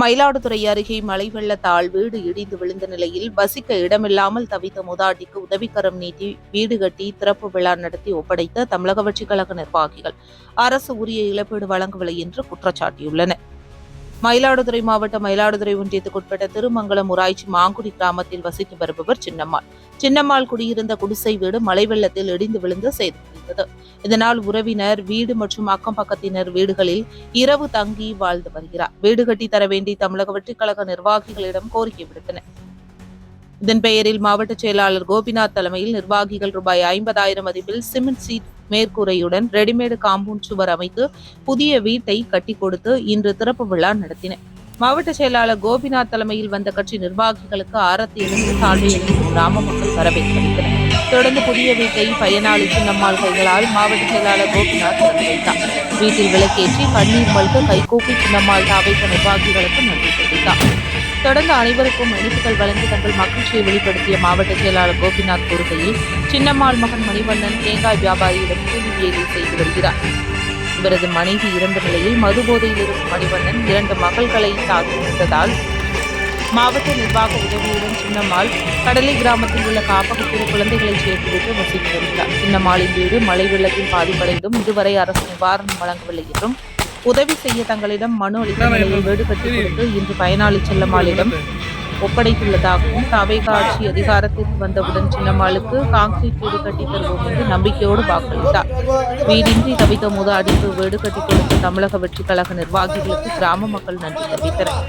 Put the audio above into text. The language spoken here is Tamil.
மயிலாடுதுறை அருகே மழை வெள்ளத்தால் வீடு இடிந்து விழுந்த நிலையில் வசிக்க இடமில்லாமல் தவித்த மூதாட்டிக்கு உதவிக்கரம் நீட்டி வீடு கட்டி திறப்பு விழா நடத்தி ஒப்படைத்த தமிழக வெற்றிக் கழக நிர்வாகிகள் அரசு உரிய இழப்பீடு வழங்கவில்லை என்று குற்றச்சாட்டியுள்ளனர் மயிலாடுதுறை மாவட்டம் மயிலாடுதுறை ஒன்றியத்துக்குட்பட்ட திருமங்கலம் உராய்ச்சி மாங்குடி கிராமத்தில் வசித்து வருபவர் சின்னம்மாள். சின்னம்மாள் குடியிருந்த குடிசை வீடு மழை வெள்ளத்தில் இடிந்து விழுந்து இருந்தது. இதனால் உறவினர் வீடு மற்றும் அக்கம் பக்கத்தினர் வீடுகளில் இரவு தங்கி வாழ்ந்து வருகிறார். வீடு கட்டி தர வேண்டி தமிழக வெற்றிக்கழக நிர்வாகிகளிடம் கோரிக்கை விடுத்தனர். இதன் பெயரில் மாவட்ட செயலாளர் கோபிநாத் தலைமையில் நிர்வாகிகள் ரூபாய் ஐம்பதாயிரம் மதிப்பில் சிமெண்ட் சீட் மேற்கூரையுடன் ரெடிமேடு காம்பவுண்ட் சுவர் அமைத்து புதிய வீட்டை கட்டி கொடுத்து இன்று திறப்பு விழா நடத்தினர். மாவட்ட செயலாளர் கோபிநாத் தலைமையில் வந்த கட்சி நிர்வாகிகளுக்கு ஆரத்தி எழுந்து சால்வை எழுந்து கிராம மக்கள் வரவேற்றனர் தொடர்ந்து புதிய வீட்டை பயனாளி சின்னம்மாள் கைகளால் மாவட்ட செயலாளர் கோபிநாத் திறந்து வைத்தார் வீட்டில் விளக்கேற்றி கண்ணீர் மல்க கைகூப்பி சின்னம்மாள் தாவைக்க நிர்வாகிகளுக்கு நன்றி தெரிவித்தார். தொடர்ந்து அனைவருக்கும் இனிப்புகள் வழங்கி தங்கள் மகிழ்ச்சியை வெளிப்படுத்திய மாவட்ட செயலாளர் கோபிநாத் கூறுகையில் சின்னம்மாள் மகன் மணிவண்ணன் தேங்காய் வியாபாரியிடம் கூலி வேலை செய்து வருகிறார். இவரது மனைவி இறந்த நிலையில் மது போதையில் இருக்கும் மணிவண்ணன் இரண்டு மகள்களை தாக்கியிருந்ததால் மாவட்ட நிர்வாக உதவியுடன் சின்னம்மாள் கடலை கிராமத்தில் உள்ள காப்பகத்தில் குழந்தைகளை சேர்த்துவிட்டு வசித்து வருகிறார். சின்னம்மாளின் வீடு மழை வெள்ளத்தில் பாதிப்படைந்தும் இதுவரை அரசு நிவாரணம் வழங்கவில்லை என்றும் உதவி செய்ய தங்களிடம் மனு அளித்த நிலையில் வீடு கட்டி கொடுத்து இன்று பயனாளி செல்லம்மாளிடம் ஒப்படைத்துள்ளதாகவும் தவேக ஆட்சி அதிகாரத்திற்கு வந்தவுடன் சின்னம்மாளுக்கு கான்கிரீட் வீடு கட்டி தருவோம் என்று நம்பிக்கையோடு வாக்களித்தார். வீடின்றி தவித்த மூதாடிக்கு வீடு கட்டி கொடுத்த தமிழக வெற்றிக் கழக நிர்வாகிகளுக்கு கிராம மக்கள் நன்றி தெரிவித்தனர்.